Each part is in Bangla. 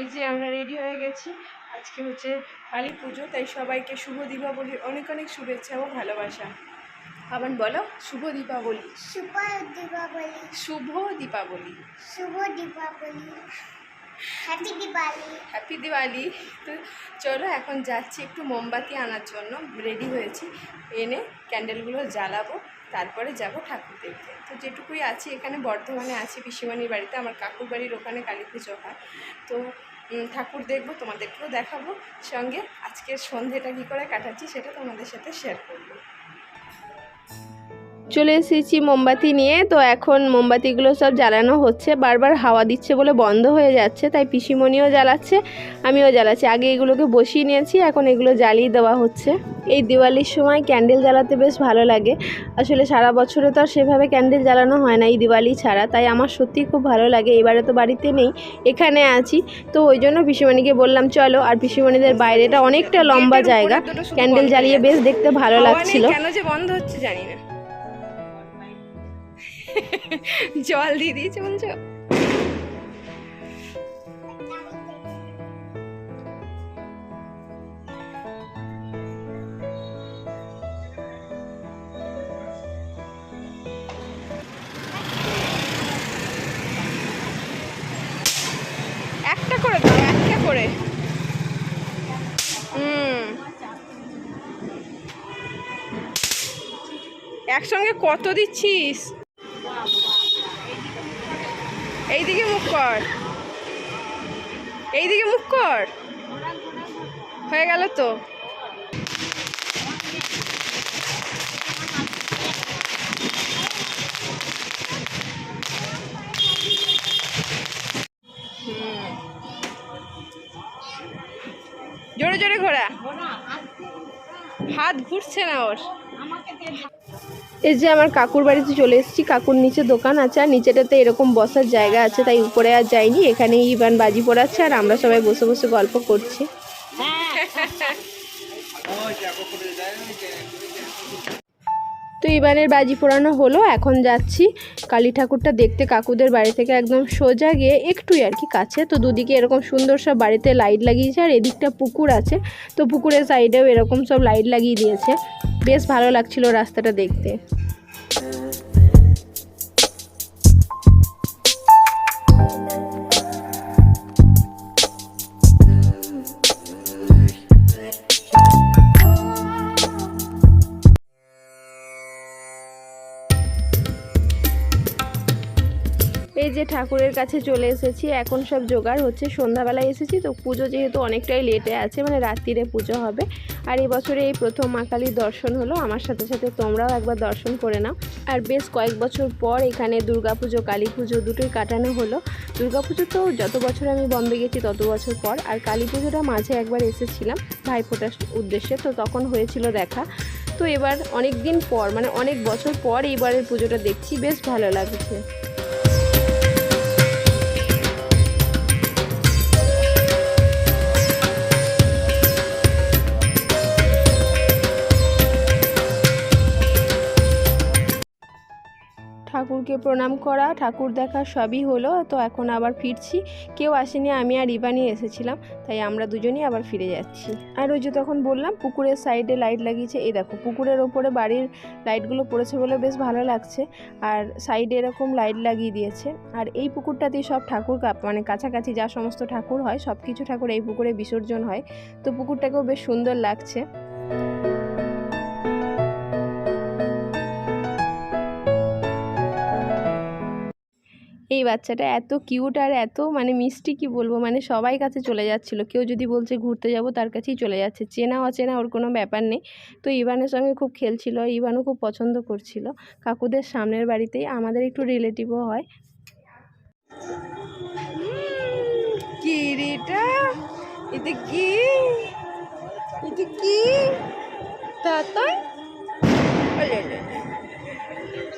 এই যে আমরা রেডি হয়ে গেছি। আজকে হচ্ছে কালী পুজো তাই সবাইকে শুভ দীপাবলির অনেক অনেক শুভেচ্ছা ও ভালোবাসা। আবার বলো শুভ দীপাবলি। শুভ দীপাবলি। শুভ দীপাবলি। শুভ দীপাবলি। হ্যাপি দিওয়ালি হ্যাপি দিওয়ালি তো চলো এখন যাচ্ছি একটু মোমবাতি আনার জন্য। রেডি হয়েছি। এনে ক্যান্ডেলগুলো জ্বালাবো। তারপরে যাব ঠাকুর দেখতে। তো যেটুকুই আছি এখানে বর্ধমানে আছি পিসিমানির বাড়িতে। আমার কাকুর বাড়ির ওখানে কালী পুজো হয়। তো ঠাকুর দেখব, তোমাদেরকেও দেখাবো। সঙ্গে আজকের সন্ধেটা কী করে কাটাচ্ছি সেটা তোমাদের সাথে শেয়ার করব। চলে এসেছি মোমবাতি নিয়ে। তো এখন মোমবাতিগুলো সব জ্বালানো হচ্ছে। বারবার হাওয়া দিচ্ছে বলে বন্ধ হয়ে যাচ্ছে তাই পিসিমণিও জ্বালাচ্ছে আমিও জ্বালাচ্ছি। আগে এগুলোকে বসিয়ে নিয়েছি এখন এগুলো জ্বালিয়ে দেওয়া হচ্ছে। এই দিওয়ালির সময় ক্যান্ডেল জ্বালাতে বেশ ভালো লাগে। আসলে সারা বছরে তো আর সেভাবে ক্যান্ডেল জ্বালানো হয় না এই দিওয়ালি ছাড়া তাই আমার সত্যিই খুব ভালো লাগে। এবারে তো বাড়িতে নেই এখানে আছি। তো ওই জন্য পিসিমণিকে বললাম চলো। আর পিসিমণিদের বাইরেটা অনেকটা লম্বা জায়গা। ক্যান্ডেল জ্বালিয়ে বেশ দেখতে ভালো লাগছিল। কেন যে বন্ধ হচ্ছে জানি না। জল দিয়ে দিয়েছে বলছো? একটা করে একটা করে। একসঙ্গে কত দিচ্ছিস? এইদিকে মুখ কর। এইদিকে মুখ কর। হয়ে গেল তো। জোরে জোরে ঘোরা। হাত ঘুরছে না ওর। এই যে আমার কাকুর বাড়িতে চলে এসেছি, কাকুর নিচে দোকান আছে, আর নিচেটাতে এরকম বসার জায়গা আছে, তাই উপরে আর যাইনি এখানে ইভান বাজি পড়াচ্ছে, আর আমরা সবাই বসে বসে গল্প করছি। ইবানের বাজি পোড়ানো হলো, এখন যাচ্ছি কালী ঠাকুরটা দেখতে। কাকুদের বাড়ি থেকে একদম সোজা গিয়ে একটুই আর কি কাছে। তো দুদিকে এরকম সুন্দর সব বাড়িতে লাইট লাগিয়েছে আর এদিকটা পুকুর আছে। তো পুকুরের সাইডেও এরকম সব লাইট লাগিয়ে দিয়েছে। বেশ ভালো লাগছিল রাস্তাটা দেখতে। এই যে ঠাকুরের কাছে চলে এসেছি, এখন সব জোগাড় হচ্ছে, সন্ধ্যাবেলায় এসেছি, তো পুজো যেহেতু অনেকটাই লেটে আছে মানে রাত্রিরে পুজো হবে। আর এই বছরে এই প্রথম মা কালীর দর্শন হলো, আমার সাথে সাথে তোমরাও একবার দর্শন করে নাও। আর বেশ কয়েক বছর পর এখানে দুর্গাপুজো কালী পুজো দুটোই কাটানো হলো। দুর্গাপুজো তো যত বছর আমি বম্বে গেছি, তত বছর পর। আর কালী পুজোটা মাঝে একবার এসেছিলাম ভাইফোঁটার উদ্দেশ্যে, তো তখন হয়েছিল দেখা। তো এবার অনেক দিন পর মানে অনেক বছর পর এইবারের পুজোটা দেখছি, বেশ ভালো লাগছে। ঠাকুরকে প্রণাম করা, ঠাকুর দেখা সবই হলো, তো এখন আবার ফিরছি। কেউ আসেনি, আমি আর ইবানি এসেছিলাম, তাই আমরা দুজনেই আবার ফিরে যাচ্ছি। আর ওই যে তখন বললাম, পুকুরের সাইডে লাইট লাগিয়েছে, এই দেখো, পুকুরের ওপরে বাড়ির লাইটগুলো পড়েছে বলে বেশ ভালো লাগছে, আর সাইডে এরকম লাইট লাগিয়ে দিয়েছে। আর এই পুকুরটাতেই সব ঠাকুর মানে কাছাকাছি যা সমস্ত ঠাকুর হয় সব কিছু ঠাকুর এই পুকুরে বিসর্জন হয়, তো পুকুরটাকেও বেশ সুন্দর লাগছে। এই বাচ্চাটা এত কিউট আর এত মানে মিষ্টি কি বলব? মানে সবাই কাছে চলে যাচ্ছিল। কেউ যদি বলছে ঘুরতে যাব, তার কাছেই চলে যাচ্ছে। চেনা অচেনা ওর কোনো ব্যাপার নেই। তো ইভানের সঙ্গে খুব খেলছিল, ইভানও খুব পছন্দ করছিল। কাকুদের সামনের বাড়িতেই আমাদের একটু রিলেটিভও হয়। কি রেটা কি? কি?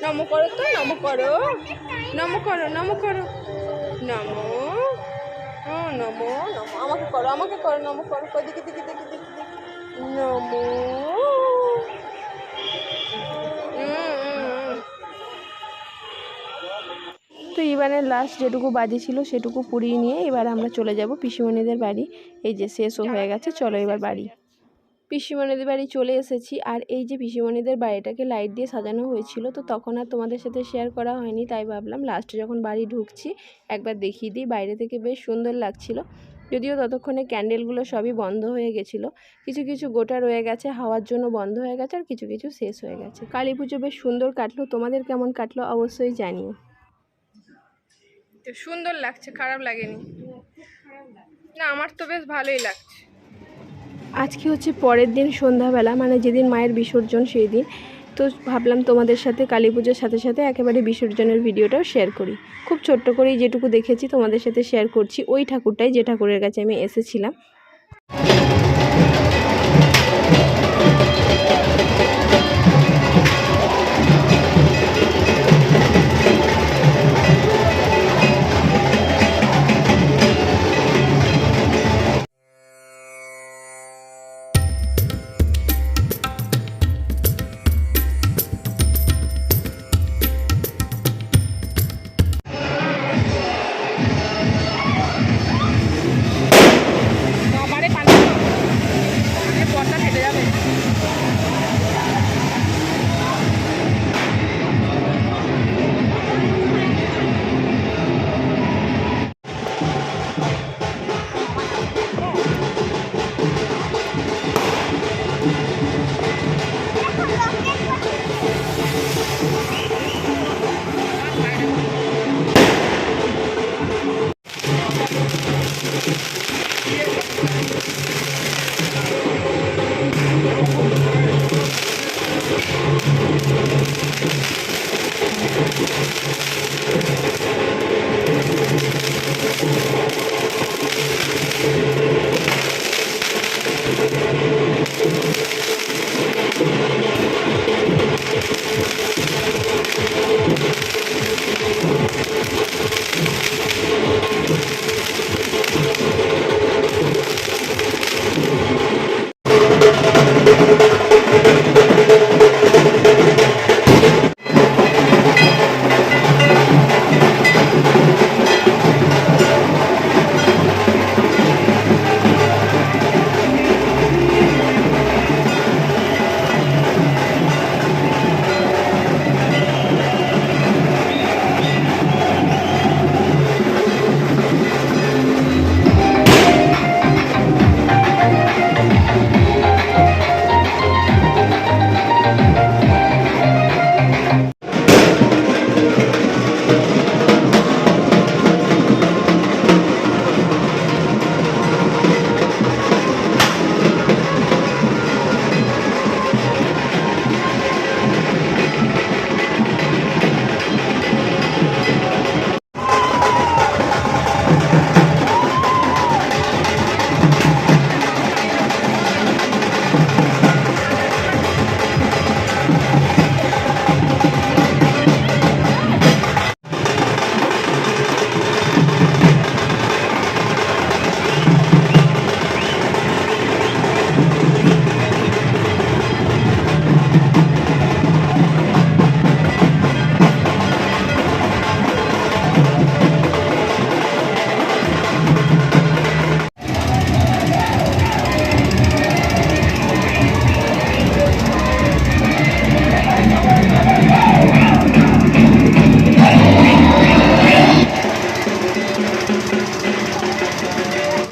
নম করো তো, নম করো। নম করো নম করো। নম। নম আমাকে করো আমাকে করো, নম করো। দেখি দেখি দেখি দেখি। নম। তো ইবানের লাস্ট যেটুকু বাজি ছিল, সেটুকু পুড়িয়ে নিয়ে এবার আমরা চলে যাব পিসিমণিদের বাড়ি। এই যে শেষও হয়ে গেছে, চলো এবার বাড়ি। পিসিমণিদের বাড়ি চলে এসেছি আর এই যে পিসিমণিদের বাড়িটাকে লাইট দিয়ে সাজানো হয়েছিল, তো তখন আর তোমাদের সাথে শেয়ার করা হয়নি, তাই ভাবলাম লাস্টে যখন বাড়ি ঢুকছি একবার দেখিয়ে দিই, বাইরে থেকে বেশ সুন্দর লাগছিল। যদিও ততক্ষণে ক্যান্ডেলগুলো সবই বন্ধ হয়ে গেছিল, কিছু কিছু গোটা রয়ে গেছে, হাওয়ার জন্য বন্ধ হয়ে গেছে আর কিছু কিছু শেষ হয়ে গেছে। কালী পুজো বেশ সুন্দর কাটলো, তোমাদের কেমন কাটলো অবশ্যই জানিও। সুন্দর লাগছে, খারাপ লাগেনি। না, আমার তো বেশ ভালোই লাগছে। আজকে হচ্ছে পরের দিন সন্ধ্যাবেলা মানে যেদিন মায়ের বিসর্জন সেই দিন তো ভাবলাম তোমাদের সাথে কালী পুজোর সাথে সাথে একেবারে বিসর্জনের ভিডিওটাও শেয়ার করি। খুব ছোট্ট করেই যেটুকু দেখেছি তোমাদের সাথে শেয়ার করছি, ওই ঠাকুরটাই যে ঠাকুরের কাছে আমি এসেছিলাম।